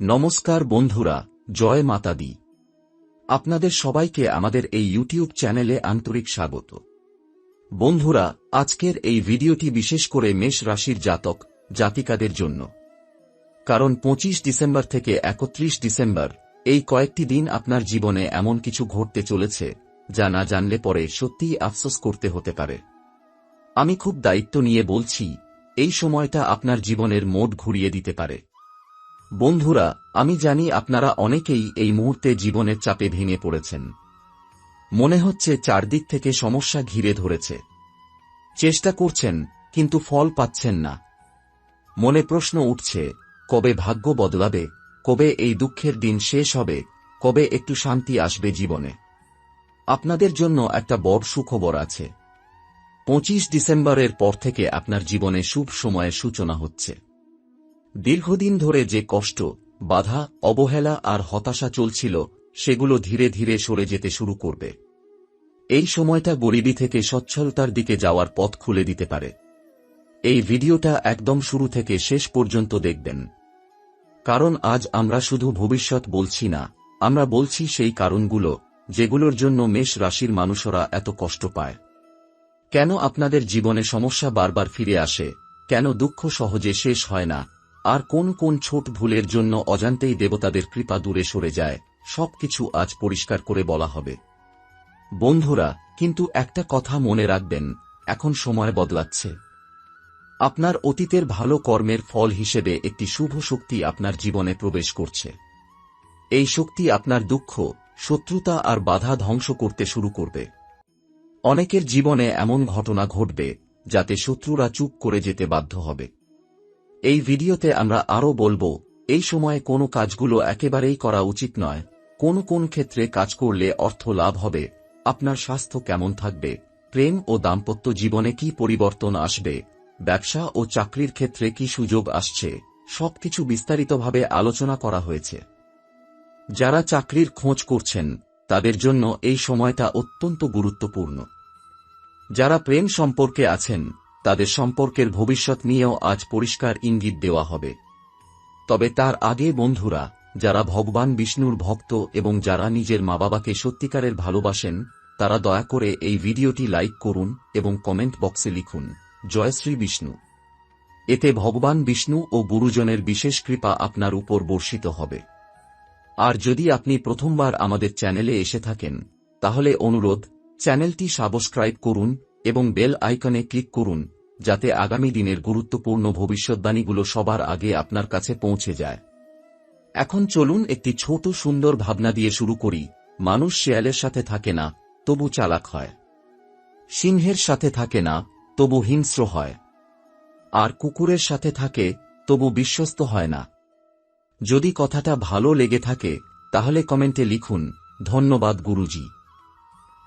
নমস্কার বন্ধুরা, জয় মাতা দি। আপনাদের সবাইকে আমাদের এই ইউটিউব চ্যানেলে আন্তরিক স্বাগত। বন্ধুরা, আজকের এই ভিডিওটি বিশেষ করে মেষ রাশির জাতক, জাতিকাদের জন্য। কারণ পঁচিশ ডিসেম্বর থেকে একত্রিশ ডিসেম্বর এই কয়েকটি দিন আপনার জীবনে এমন কিছু ঘটতে চলেছে, যা না জানলে পরে সত্যিই আফসোস করতে হতে পারে। আমি খুব দায়িত্ব নিয়ে বলছি, এই সময়টা আপনার জীবনের মোড ঘুরিয়ে দিতে পারে। বন্ধুরা, আমি জানি আপনারা অনেকেই এই মুহূর্তে জীবনের চাপে ভেঙে পড়েছেন। মনে হচ্ছে চারদিক থেকে সমস্যা ঘিরে ধরেছে। চেষ্টা করছেন, কিন্তু ফল পাচ্ছেন না। মনে প্রশ্ন উঠছে, কবে ভাগ্য বদলাবে, কবে এই দুঃখের দিন শেষ হবে, কবে একটু শান্তি আসবে জীবনে। আপনাদের জন্য একটা বড় সুখবর আছে। পঁচিশ ডিসেম্বরের পর থেকে আপনার জীবনে শুভ সময়ের সূচনা হচ্ছে। দীর্ঘদিন ধরে যে কষ্ট, বাধা, অবহেলা আর হতাশা চলছিল, সেগুলো ধীরে ধীরে সরে যেতে শুরু করবে। এই সময়টা গরিবী থেকে সচ্ছলতার দিকে যাওয়ার পথ খুলে দিতে পারে। এই ভিডিওটা একদম শুরু থেকে শেষ পর্যন্ত দেখবেন। কারণ আজ আমরা শুধু ভবিষ্যৎ বলছি না, আমরা বলছি সেই কারণগুলো, যেগুলোর জন্য মেষ রাশির মানুষরা এত কষ্ট পায়। কেন আপনাদের জীবনে সমস্যা বারবার ফিরে আসে? কেন দুঃখ সহজে শেষ হয় না? আর কোন কোন ছোট ভুলের জন্য অজান্তেই দেবতাদের কৃপা দূরে সরে যায়, সবকিছু আজ পরিষ্কার করে বলা হবে। বন্ধুরা, কিন্তু একটা কথা মনে রাখবেন, এখন সময় বদলাচ্ছে। আপনার অতীতের ভালো কর্মের ফল হিসেবে একটি শুভ শক্তি আপনার জীবনে প্রবেশ করছে। এই শক্তি আপনার দুঃখ, শত্রুতা আর বাধা ধ্বংস করতে শুরু করবে। অনেকের জীবনে এমন ঘটনা ঘটবে, যাতে শত্রুরা চুপ করে যেতে বাধ্য হবে। এই ভিডিওতে আমরা আরও বলব, এই সময়ে কোনো কাজগুলো একেবারেই করা উচিত নয়। কোন কোন ক্ষেত্রে কাজ করলে অর্থ লাভ হবে? আপনার স্বাস্থ্য কেমন থাকবে? প্রেম ও দাম্পত্য জীবনে কি পরিবর্তন আসবে? ব্যবসা ও চাকরির ক্ষেত্রে কি সুযোগ আসছে? সবকিছু বিস্তারিতভাবে আলোচনা করা হয়েছে। যারা চাকরির খোঁজ করছেন, তাদের জন্য এই সময়টা অত্যন্ত গুরুত্বপূর্ণ। যারা প্রেম সম্পর্কে আছেন তাদের সম্পর্কের ভবিষ্যৎ নিয়েও আজ পরিষ্কার ইঙ্গিত দেওয়া হবে। তবে তার আগে বন্ধুরা, যারা ভগবান বিষ্ণুর ভক্ত এবং যারা নিজের মা বাবাকে সত্যিকারের ভালোবাসেন, তারা দয়া করে এই ভিডিওটি লাইক করুন এবং কমেন্ট বক্সে লিখুন জয়শ্রী বিষ্ণু। এতে ভগবান বিষ্ণু ও গুরুজনের বিশেষ কৃপা আপনার উপর বর্ষিত হবে। আর যদি আপনি প্রথমবার আমাদের চ্যানেলে এসে থাকেন, তাহলে অনুরোধ, চ্যানেলটি সাবস্ক্রাইব করুন এবং বেল আইকনে ক্লিক করুন, যাতে আগামী দিনের গুরুত্বপূর্ণ ভবিষ্যৎবাণীগুলো সবার আগে আপনার কাছে পৌঁছে যায়। এখন চলুন একটি ছোট সুন্দর ভাবনা দিয়ে শুরু করি। মানুষ শেয়ালের সাথে থাকে না, তবু চালাক হয়। সিংহের সাথে থাকে না, তবু হিংস্র হয়। আর কুকুরের সাথে থাকে, তবু বিশ্বস্ত হয় না। যদি কথাটা ভালো লেগে থাকে, তাহলে কমেন্টে লিখুন, ধন্যবাদ গুরুজি।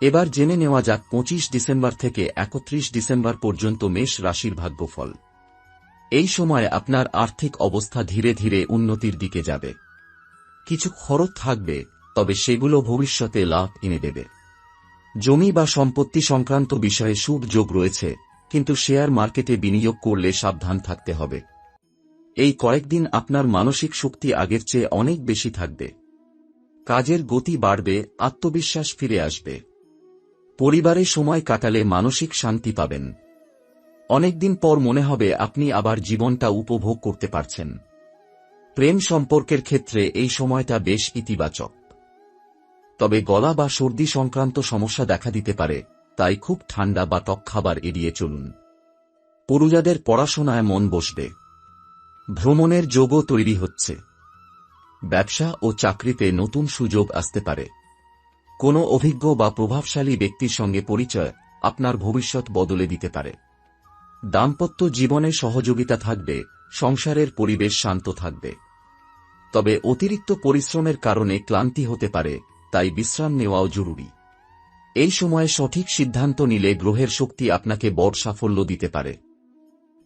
এবার জেনে নেওয়া যাক পঁচিশ ডিসেম্বর থেকে একত্রিশ ডিসেম্বর পর্যন্ত মেষ রাশির ভাগ্যফল। এই সময় আপনার আর্থিক অবস্থা ধীরে ধীরে উন্নতির দিকে যাবে। কিছু খরচ থাকবে, তবে সেগুলো ভবিষ্যতে লাভ এনে দেবে। জমি বা সম্পত্তি সংক্রান্ত বিষয়ে শুভ যোগ রয়েছে, কিন্তু শেয়ার মার্কেটে বিনিয়োগ করলে সাবধান থাকতে হবে। এই কয়েকদিন আপনার মানসিক শক্তি আগের চেয়ে অনেক বেশি থাকবে। কাজের গতি বাড়বে, আত্মবিশ্বাস ফিরে আসবে। পরিবারে সময় কাটালে মানসিক শান্তি পাবেন। অনেকদিন পর মনে হবে আপনি আবার জীবনটা উপভোগ করতে পারছেন। প্রেম সম্পর্কের ক্ষেত্রে এই সময়টা বেশ ইতিবাচক। তবে গলা বা সর্দি সংক্রান্ত সমস্যা দেখা দিতে পারে, তাই খুব ঠান্ডা বা টক খাবার এড়িয়ে চলুন। পুরুজাদের পড়াশোনায় মন বসবে। ভ্রমণের যোগও তৈরি হচ্ছে। ব্যবসা ও চাকরিতে নতুন সুযোগ আসতে পারে। কোনো অভিজ্ঞ বা প্রভাবশালী ব্যক্তির সঙ্গে পরিচয় আপনার ভবিষ্যৎ বদলে দিতে পারে। দাম্পত্য জীবনে সহযোগিতা থাকবে, সংসারের পরিবেশ শান্ত থাকবে। তবে অতিরিক্ত পরিশ্রমের কারণে ক্লান্তি হতে পারে, তাই বিশ্রাম নেওয়াও জরুরি। এই সময়ে সঠিক সিদ্ধান্ত নিলে গ্রহের শক্তি আপনাকে বড় সাফল্য দিতে পারে।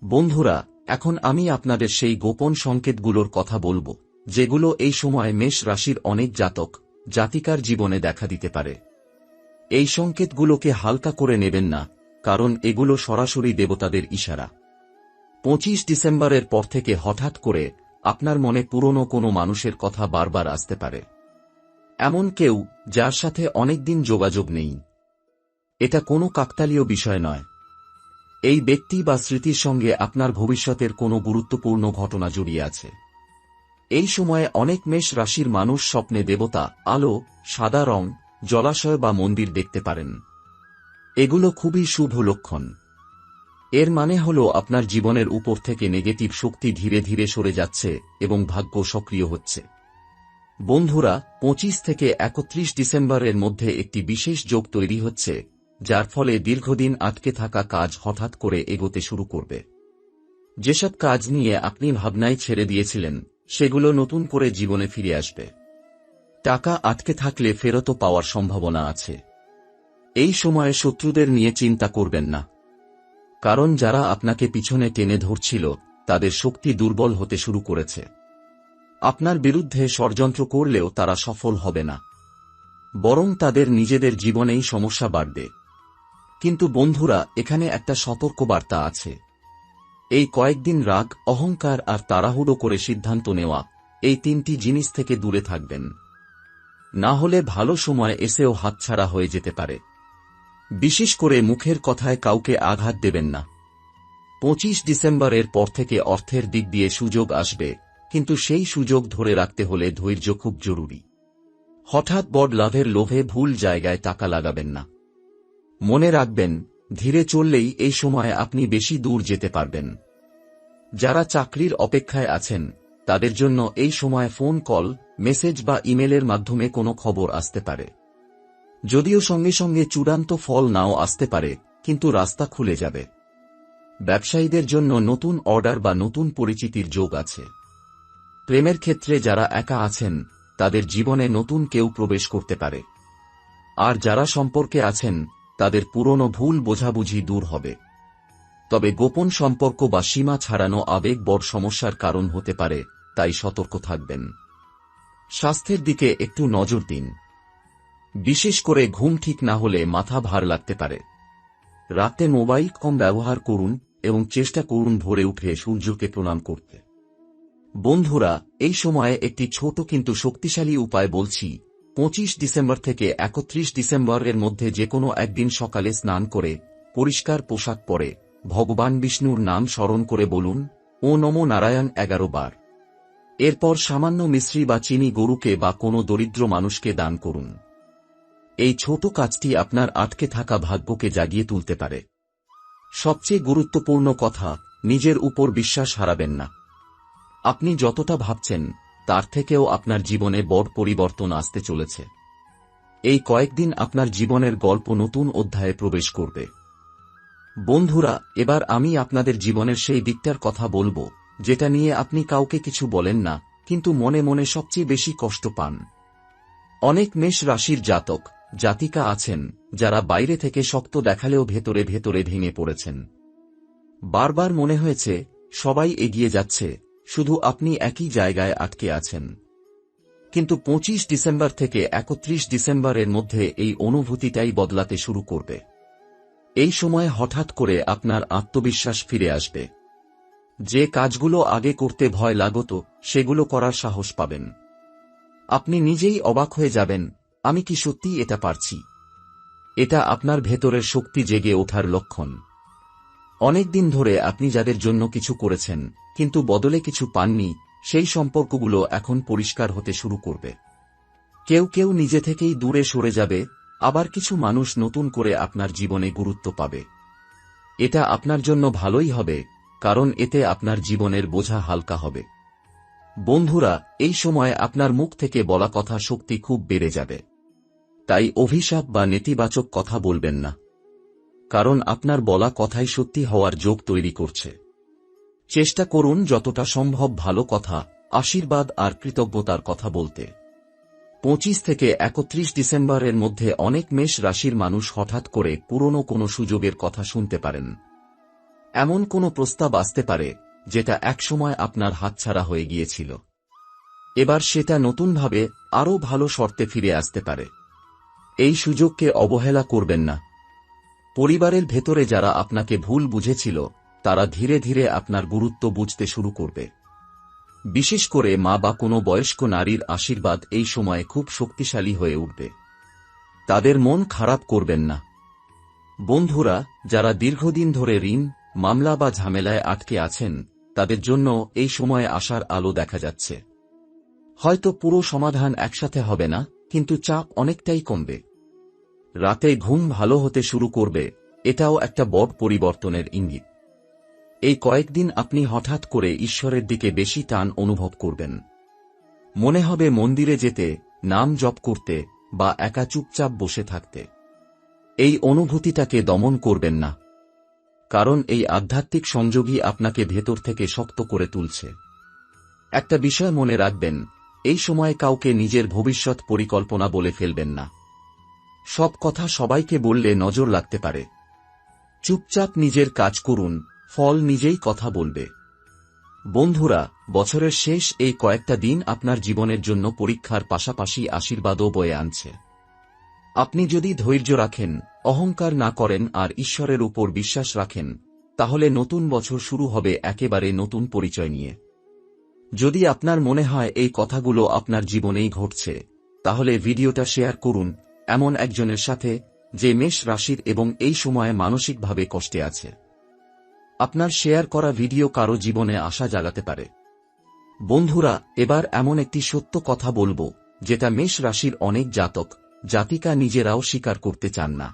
বন্ধুরা, এখন আমি আপনাদের সেই গোপন সংকেতগুলোর কথা বলব, যেগুলো এই সময় মেষ রাশির অনেক জাতক জাতিকার জীবনে দেখা দিতে পারে। এই সংকেতগুলোকে হালকা করে নেবেন না, কারণ এগুলো সরাসরি দেবতাদের ইশারা। পঁচিশ ডিসেম্বরের পর থেকে হঠাৎ করে আপনার মনে পুরনো কোনো মানুষের কথা বারবার আসতে পারে। এমন কেউ যার সাথে অনেকদিন যোগাযোগ নেই। এটা কোনো কাকতালীয় বিষয় নয়। এই ব্যক্তি বা স্মৃতির সঙ্গে আপনার ভবিষ্যতের কোনো গুরুত্বপূর্ণ ঘটনা জড়িয়ে আছে। এই সময়ে অনেক মেষ রাশির মানুষ স্বপ্নে দেবতা, আলো, সাদা রং, জলাশয় বা মন্দির দেখতে পারেন। এগুলো খুবই শুভ লক্ষণ। এর মানে হল আপনার জীবনের উপর থেকে নেগেটিভ শক্তি ধীরে ধীরে সরে যাচ্ছে এবং ভাগ্য সক্রিয় হচ্ছে। বন্ধুরা, পঁচিশ থেকে একত্রিশ ডিসেম্বরের মধ্যে একটি বিশেষ যোগ তৈরি হচ্ছে, যার ফলে দীর্ঘদিন আটকে থাকা কাজ হঠাৎ করে এগোতে শুরু করবে। যেসব কাজ নিয়ে আপনি ভাবনায় ছেড়ে দিয়েছিলেন সেগুলো নতুন করে জীবনে ফিরে আসবে। টাকা আটকে থাকলে ফেরতও পাওয়ার সম্ভাবনা আছে। এই সময়ে শত্রুদের নিয়ে চিন্তা করবেন না। কারণ যারা আপনাকে পিছনে টেনে ধরছিল, তাদের শক্তি দুর্বল হতে শুরু করেছে। আপনার বিরুদ্ধে ষড়যন্ত্র করলেও তারা সফল হবে না। বরং তাদের নিজেদের জীবনেই সমস্যা বাড়বে। কিন্তু বন্ধুরা, এখানে একটা সতর্ক বার্তা আছে। এই কয়েকদিন রাগ, অহংকার আর তাড়াহুড়ো করে সিদ্ধান্ত নেওয়া, এই তিনটি জিনিস থেকে দূরে থাকবেন। না হলে ভালো সময় এসেও হাতছাড়া হয়ে যেতে পারে। বিশেষ করে মুখের কথায় কাউকে আঘাত দেবেন না। পঁচিশ ডিসেম্বরের পর থেকে অর্থের দিক দিয়ে সুযোগ আসবে, কিন্তু সেই সুযোগ ধরে রাখতে হলে ধৈর্য খুব জরুরি। হঠাৎ বড় লাভের লোভে ভুল জায়গায় টাকা লাগাবেন না। মনে রাখবেন ধীরে চললেই এই সময় আপনি বেশি দূর যেতে পারবেন। যারা চাকরির অপেক্ষায় আছেন, তাদের জন্য এই সময় ফোন কল, মেসেজ বা ইমেলের মাধ্যমে কোনো খবর আসতে পারে। যদিও সঙ্গে সঙ্গে চূড়ান্ত ফল নাও আসতে পারে, কিন্তু রাস্তা খুলে যাবে। ব্যবসায়ীদের জন্য নতুন অর্ডার বা নতুন পরিচিতির যোগ আছে। প্রেমের ক্ষেত্রে যারা একা আছেন, তাদের জীবনে নতুন কেউ প্রবেশ করতে পারে। আর যারা সম্পর্কে আছেন তাদের পুরনো ভুল বোঝাবুঝি দূর হবে। তবে গোপন সম্পর্ক বা সীমা ছাড়ানো আবেগ বড় সমস্যার কারণ হতে পারে, তাই সতর্ক থাকবেন। স্বাস্থ্যের দিকে একটু নজর দিন। বিশেষ করে ঘুম ঠিক না হলে মাথা ভার লাগতে পারে। রাতে মোবাইল কম ব্যবহার করুন এবং চেষ্টা করুন ভোরে উঠে সূর্যকে প্রণাম করতে। বন্ধুরা, এই সময়ে একটি ছোট কিন্তু শক্তিশালী উপায় বলছি পঁচিশ ডিসেম্বর থেকে একত্রিশ ডিসেম্বরের মধ্যে যে কোনো একদিন সকালে স্নান করে, পরিষ্কার পোশাক পরে, ভগবান বিষ্ণুর নাম স্মরণ করে বলুন, ও নমো নারায়ণ এগারো বার। এরপর সামান্য মিশ্রি বা চিনি গরুকে বা কোনো দরিদ্র মানুষকে দান করুন। এই ছোট কাজটি আপনার আটকে থাকা ভাগ্যকে জাগিয়ে তুলতে পারে। সবচেয়ে গুরুত্বপূর্ণ কথা, নিজের উপর বিশ্বাস হারাবেন না। আপনি যতটা ভাবছেন তার থেকেও আপনার জীবনে বড় পরিবর্তন আসতে চলেছে। এই কয়েকদিন আপনার জীবনের গল্প নতুন অধ্যায়ে প্রবেশ করবে। বন্ধুরা, এবার আমি আপনাদের জীবনের সেই দিকটার কথা বলব, যেটা নিয়ে আপনি কাউকে কিছু বলেন না, কিন্তু মনে মনে সবচেয়ে বেশি কষ্ট পান। অনেক মেষ রাশির জাতক, জাতিকা আছেন, যারা বাইরে থেকে শক্ত দেখালেও ভেতরে ভেতরে ভেঙে পড়েছেন। বারবার মনে হয়েছে, সবাই এগিয়ে যাচ্ছে শুধু আপনি একই জায়গায় আটকে আছেন। কিন্তু পঁচিশ ডিসেম্বর থেকে একত্রিশ ডিসেম্বরের মধ্যে এই অনুভূতিটাই বদলাতে শুরু করবে। এই সময় হঠাৎ করে আপনার আত্মবিশ্বাস ফিরে আসবে। যে কাজগুলো আগে করতে ভয় লাগত, সেগুলো করার সাহস পাবেন। আপনি নিজেই অবাক হয়ে যাবেন, আমি কি সত্যি এটা পারছি? এটা আপনার ভেতরের শক্তি জেগে ওঠার লক্ষণ। অনেকদিন ধরে আপনি যাদের জন্য কিছু করেছেন, কিন্তু বদলে কিছু পাননি, সেই সম্পর্কগুলো এখন পরিষ্কার হতে শুরু করবে। কেউ কেউ নিজে থেকেই দূরে সরে যাবে, আবার কিছু মানুষ নতুন করে আপনার জীবনে গুরুত্ব পাবে। এটা আপনার জন্য ভালোই হবে, কারণ এতে আপনার জীবনের বোঝা হালকা হবে। বন্ধুরা, এই সময় আপনার মুখ থেকে বলা কথা শক্তি খুব বেড়ে যাবে। তাই অভিশাপ বা নেতিবাচক কথা বলবেন না। কারণ আপনার বলা কথাই সত্যি হওয়ার যোগ তৈরি করছে। চেষ্টা করুন যতটা সম্ভব ভালো কথা, আশীর্বাদ আর কৃতজ্ঞতার কথা বলতে। পঁচিশ থেকে একত্রিশ ডিসেম্বরের মধ্যে অনেক মেষ রাশির মানুষ হঠাৎ করে পুরনো কোনো সুযোগের কথা শুনতে পারেন। এমন কোনো প্রস্তাব আসতে পারে, যেটা একসময় আপনার হাতছাড়া হয়ে গিয়েছিল। এবার সেটা নতুনভাবে আরও ভালো শর্তে ফিরে আসতে পারে। এই সুযোগকে অবহেলা করবেন না। পরিবারের ভেতরে যারা আপনাকে ভুল বুঝেছিল, তারা ধীরে ধীরে আপনার গুরুত্ব বুঝতে শুরু করবে। বিশেষ করে মা বা কোনো বয়স্ক নারীর আশীর্বাদ এই সময়ে খুব শক্তিশালী হয়ে উঠবে। তাদের মন খারাপ করবেন না। বন্ধুরা, যারা দীর্ঘদিন ধরে ঋণ, মামলা বা ঝামেলায় আটকে আছেন, তাদের জন্য এই সময়ে আসার আলো দেখা যাচ্ছে। হয়তো পুরো সমাধান একসাথে হবে না, কিন্তু চাপ অনেকটাই কমবে। রাতে ঘুম ভালো হতে শুরু করবে, এটাও একটা বড় পরিবর্তনের ইঙ্গিত। এই কয়েকদিন আপনি হঠাৎ করে ঈশ্বরের দিকে বেশি টান অনুভব করবেন। মনে হবে মন্দিরে যেতে, নাম জপ করতে বা একা চুপচাপ বসে থাকতে। এই অনুভূতিটাকে দমন করবেন না। কারণ এই আধ্যাত্মিক সংযোগই আপনাকে ভেতর থেকে শক্ত করে তুলছে। একটা বিষয় মনে রাখবেন, এই সময়ে কাউকে নিজের ভবিষ্যৎ পরিকল্পনা বলে ফেলবেন না। সব কথা সবাইকে বললে নজর লাগতে পারে। চুপচাপ নিজের কাজ করুন, ফল নিজেই কথা বলবে। বন্ধুরা, বছরের শেষ এই কয়েকটা দিন আপনার জীবনের জন্য পরীক্ষার পাশাপাশি আশীর্বাদও বয়ে আনছে। আপনি যদি ধৈর্য রাখেন, অহংকার না করেন আর ঈশ্বরের উপর বিশ্বাস রাখেন, তাহলে নতুন বছর শুরু হবে একেবারে নতুন পরিচয় নিয়ে। যদি আপনার মনে হয় এই কথাগুলো আপনার জীবনেই ঘটছে, তাহলে ভিডিওটা শেয়ার করুন এমন একজনের সাথে যে মেষ রাশির এবং এই সময়ে মানসিকভাবে কষ্টে আছে। আপনার শেয়ার করা ভিডিও কারও জীবনে আশা জাগাতে পারে। বন্ধুরা, এবার এমন একটি সত্য কথা বলব, যেটা মেষ রাশির অনেক জাতক, জাতিকা নিজেরাও স্বীকার করতে চান না।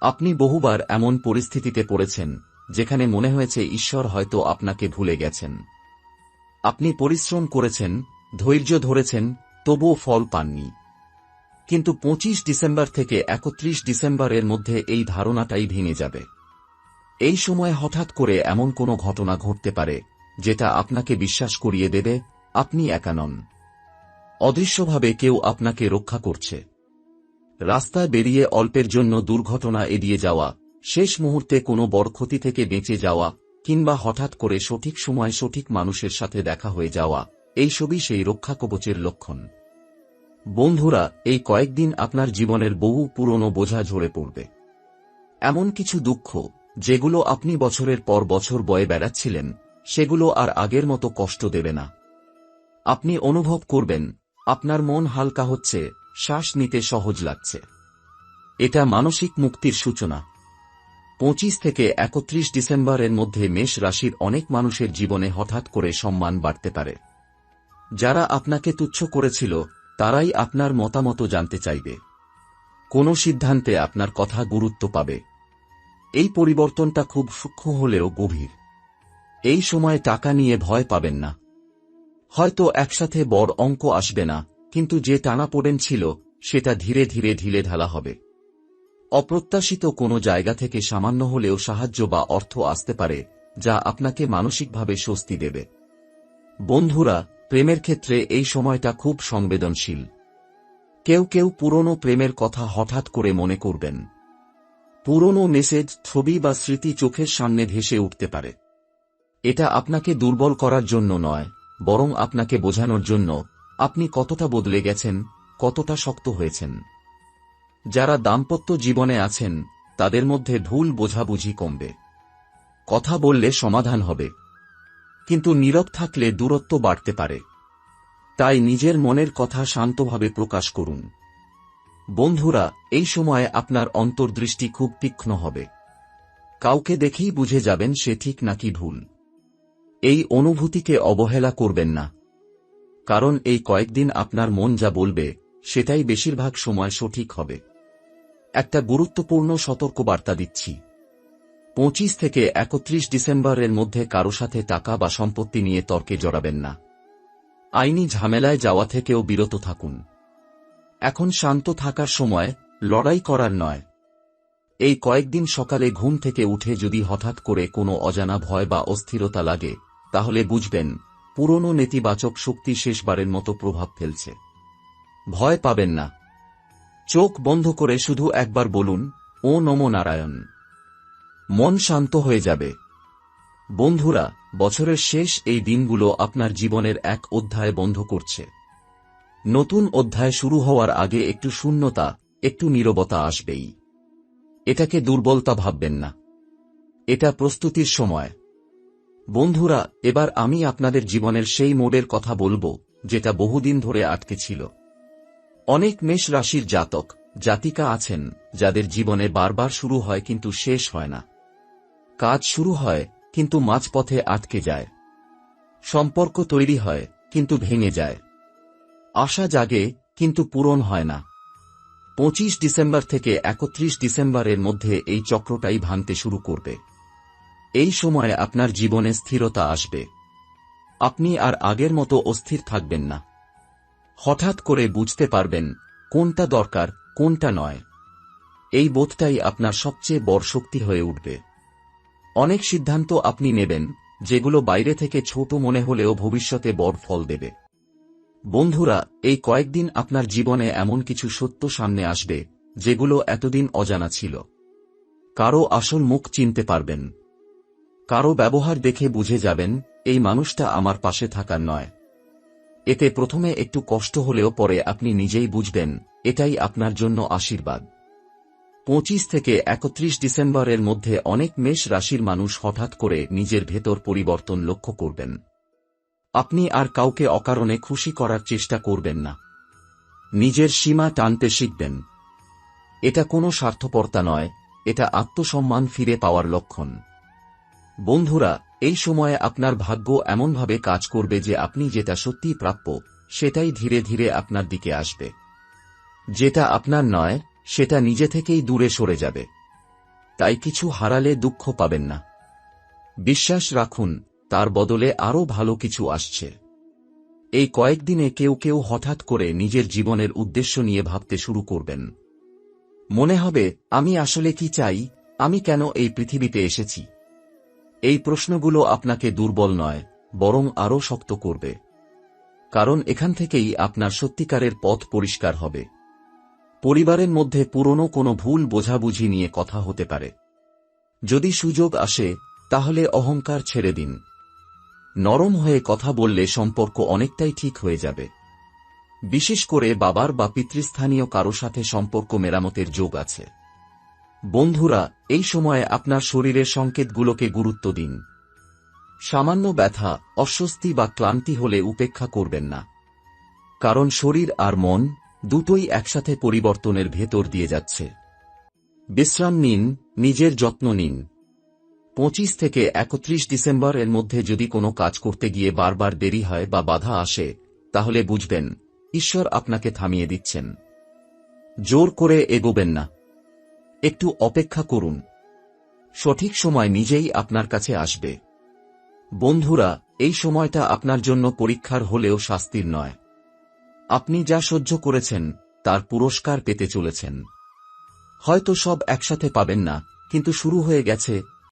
আপনি বহুবার এমন পরিস্থিতিতে পড়েছেন, যেখানে মনে হয়েছে ঈশ্বর হয়তো আপনাকে ভুলে গেছেন। আপনি পরিশ্রম করেছেন, ধৈর্য ধরেছেন, তবুও ফল পাননি। কিন্তু ২৫ ডিসেম্বর থেকে একত্রিশ ডিসেম্বরের মধ্যে এই ধারণাটাই ভেঙে যাবে। এই সময় হঠাৎ করে এমন কোনো ঘটনা ঘটতে পারে, যেটা আপনাকে বিশ্বাস করিয়ে দেবে, আপনি একা নন। অদৃশ্যভাবে কেউ আপনাকে রক্ষা করছে। রাস্তায় বেরিয়ে অল্পের জন্য দুর্ঘটনা এড়িয়ে যাওয়া, শেষ মুহূর্তে কোনো বড় ক্ষতি থেকে বেঁচে যাওয়া, কিংবা হঠাৎ করে সঠিক সময় সঠিক মানুষের সাথে দেখা হয়ে যাওয়া, এইসবই সেই রক্ষা কবচের লক্ষণ। বন্ধুরা, এই কয়েকদিন আপনার জীবনের বহু পুরনো বোঝা ঝরে পড়বে। এমন কিছু দুঃখ, যেগুলো আপনি বছরের পর বছর বয়ে বেড়াচ্ছিলেন, সেগুলো আর আগের মতো কষ্ট দেবে না। আপনি অনুভব করবেন, আপনার মন হালকা হচ্ছে, শ্বাস নিতে সহজ লাগছে। এটা মানসিক মুক্তির সূচনা। পঁচিশ থেকে একত্রিশ ডিসেম্বরের মধ্যে মেষ রাশির অনেক মানুষের জীবনে হঠাৎ করে সম্মান বাড়তে পারে। যারা আপনাকে তুচ্ছ করেছিল তারাই আপনার মতামত জানতে চাইবে। কোনো সিদ্ধান্তে আপনার কথা গুরুত্ব পাবে। এই পরিবর্তনটা খুব সূক্ষ্ম হলেও গভীর। এই সময় টাকা নিয়ে ভয় পাবেন না। হয়তো একসাথে বড় অঙ্ক আসবে না, কিন্তু যে টানাপোড়েন ছিল, সেটা ধীরে ধীরে ঢিলে ঢালা হবে। অপ্রত্যাশিত কোনো জায়গা থেকে সামান্য হলেও সাহায্য বা অর্থ আসতে পারে, যা আপনাকে মানসিকভাবে স্বস্তি দেবে। বন্ধুরা প্রেমের ক্ষেত্রে এই সময়টা খুব সংবেদনশীল। কেউ কেউ পুরনো প্রেমের কথা হঠাৎ করে মনে করবেন। পুরনো মেসেজ, ছবি বা স্মৃতি চোখের সামনে ভেসে উঠতে পারে। এটা আপনাকে দুর্বল করার জন্য নয়, বরং আপনাকে বোঝানোর জন্য আপনি কতটা বদলে গেছেন, কতটা শক্ত হয়েছেন। যারা দাম্পত্য জীবনে আছেন, তাদের মধ্যে ভুল বোঝাবুঝি কমবে। কথা বললে সমাধান হবে। কিন্তু নীরব থাকলে দূরত্ব বাড়তে পারে। তাই নিজের মনের কথা শান্তভাবে প্রকাশ করুন। বন্ধুরা, এই সময়ে আপনার অন্তর্দৃষ্টি খুব তীক্ষ্ণ হবে। কাউকে দেখেই বুঝে যাবেন সে ঠিক নাকি ভুল। এই অনুভূতিকে অবহেলা করবেন না। কারণ এই কয়েকদিন আপনার মন যা বলবে, সেটাই বেশিরভাগ সময় সঠিক হবে। একটা গুরুত্বপূর্ণ সতর্কবার্তা দিচ্ছি। পঁচিশ থেকে একত্রিশ ডিসেম্বরের মধ্যে কারও সাথে টাকা বা সম্পত্তি নিয়ে তর্কে জড়াবেন না। আইনি ঝামেলায় যাওয়া থেকেও বিরত থাকুন। এখন শান্ত থাকার সময় লড়াই করার নয়। এই কয়েকদিন সকালে ঘুম থেকে উঠে যদি হঠাৎ করে কোনো অজানা ভয় বা অস্থিরতা লাগে, তাহলে বুঝবেন, পুরনো নেতিবাচক শক্তি শেষবারের মতো প্রভাব ফেলছে। ভয় পাবেন না। চোখ বন্ধ করে শুধু একবার বলুন, ও নম নারায়ণ। মন শান্ত হয়ে যাবে। বন্ধুরা, বছরের শেষ এই দিনগুলো আপনার জীবনের এক অধ্যায় বন্ধ করছে। নতুন অধ্যায় শুরু হওয়ার আগে একটু শূন্যতা, একটু নীরবতা আসবেই। এটাকে দুর্বলতা ভাববেন না। এটা প্রস্তুতির সময়। বন্ধুরা, এবার আমি আপনাদের জীবনের সেই মোড়ের কথা বলব, যেটা বহুদিন ধরে আটকে ছিল। অনেক মেষ রাশির জাতক, জাতিকা আছেন, যাদের জীবনে বারবার শুরু হয় কিন্তু শেষ হয় না। কাজ শুরু হয়, কিন্তু মাঝপথে আটকে যায়। সম্পর্ক তৈরি হয়, কিন্তু ভেঙে যায়। আশা জাগে, কিন্তু পূরণ হয় না। পঁচিশ ডিসেম্বর থেকে একত্রিশ ডিসেম্বরের মধ্যে এই চক্রটাই ভাঙতে শুরু করবে। এই সময়ে আপনার জীবনে স্থিরতা আসবে। আপনি আর আগের মতো অস্থির থাকবেন না। হঠাৎ করে বুঝতে পারবেন, কোনটা দরকার, কোনটা নয়। এই বোধটাই আপনার সবচেয়ে বড় শক্তি হয়ে উঠবে। অনেক সিদ্ধান্ত আপনি নেবেন, যেগুলো বাইরে থেকে ছোট মনে হলেও ভবিষ্যতে বড় ফল দেবে। বন্ধুরা, এই কয়েকদিন আপনার জীবনে এমন কিছু সত্য সামনে আসবে, যেগুলো এতদিন অজানা ছিল। কারও আসল মুখ চিনতে পারবেন। কারও ব্যবহার দেখে বুঝে যাবেন, এই মানুষটা আমার পাশে থাকার নয়। এতে প্রথমে একটু কষ্ট হলেও পরে আপনি নিজেই বুঝবেন, এটাই আপনার জন্য আশীর্বাদ। পঁচিশ থেকে একত্রিশ ডিসেম্বরের মধ্যে অনেক মেষ রাশির মানুষ হঠাৎ করে নিজের ভেতর পরিবর্তন লক্ষ্য করবেন। আপনি আর কাউকে অকারণে খুশি করার চেষ্টা করবেন না। নিজের সীমা টানতে শিখবেন। এটা কোনো স্বার্থপরতা নয়, এটা আত্মসম্মান ফিরে পাওয়ার লক্ষণ। বন্ধুরা, এই সময়ে আপনার ভাগ্য এমনভাবে কাজ করবে যে আপনি যেটা সত্যিই প্রাপ্য, সেটাই ধীরে ধীরে আপনার দিকে আসবে। যেটা আপনার নয় সেটা নিজে থেকেই দূরে সরে যাবে। তাই কিছু হারালে দুঃখ পাবেন না। বিশ্বাস রাখুন, তার বদলে আরও ভালো কিছু আসছে। এই কয়েকদিনে কেউ কেউ হঠাৎ করে নিজের জীবনের উদ্দেশ্য নিয়ে ভাবতে শুরু করবেন। মনে হবে, আমি আসলে কি চাই, আমি কেন এই পৃথিবীতে এসেছি? এই প্রশ্নগুলো আপনাকে দুর্বল নয়, বরং আরও শক্ত করবে। কারণ এখান থেকেই আপনার সত্যিকারের পথ পরিষ্কার হবে। পরিবারের মধ্যে পুরনো কোনো ভুল বোঝাবুঝি নিয়ে কথা হতে পারে। যদি সুযোগ আসে, তাহলে অহংকার ছেড়ে দিন। নরম হয়ে কথা বললে সম্পর্ক অনেকটাই ঠিক হয়ে যাবে। বিশেষ করে বাবার বা পিতৃস্থানীয় কারও সাথে সম্পর্ক মেরামতের যোগ আছে। বন্ধুরা, এই সময়ে আপনার শরীরের সংকেতগুলোকে গুরুত্ব দিন। সামান্য ব্যথা, অস্বস্তি বা ক্লান্তি হলে উপেক্ষা করবেন না। কারণ শরীর আর মন দুটোই একসাথে পরিবর্তনের ভেতর দিয়ে যাচ্ছে। বিশ্রাম নিন, নিজের যত্ন নিন। পঁচিশ থেকে একত্রিশ ডিসেম্বর এর মধ্যে যদি কোনো কাজ করতে গিয়ে বারবার দেরি হয় বা বাধা আসে, তাহলে বুঝবেন, ঈশ্বর আপনাকে থামিয়ে দিচ্ছেন। জোর করে এগোবেন না। একটু অপেক্ষা করুন। সঠিক সময় নিজেই আপনার কাছে আসবে। বন্ধুরা, এই সময়টা আপনার জন্য পরীক্ষার হলেও শাস্তির নয়। আপনি যা সহ্য করেছেন, তার পুরস্কার পেতে চলেছেন। হয়তো সব একসাথে পাবেন না, কিন্তু শুরু হয়ে গেছে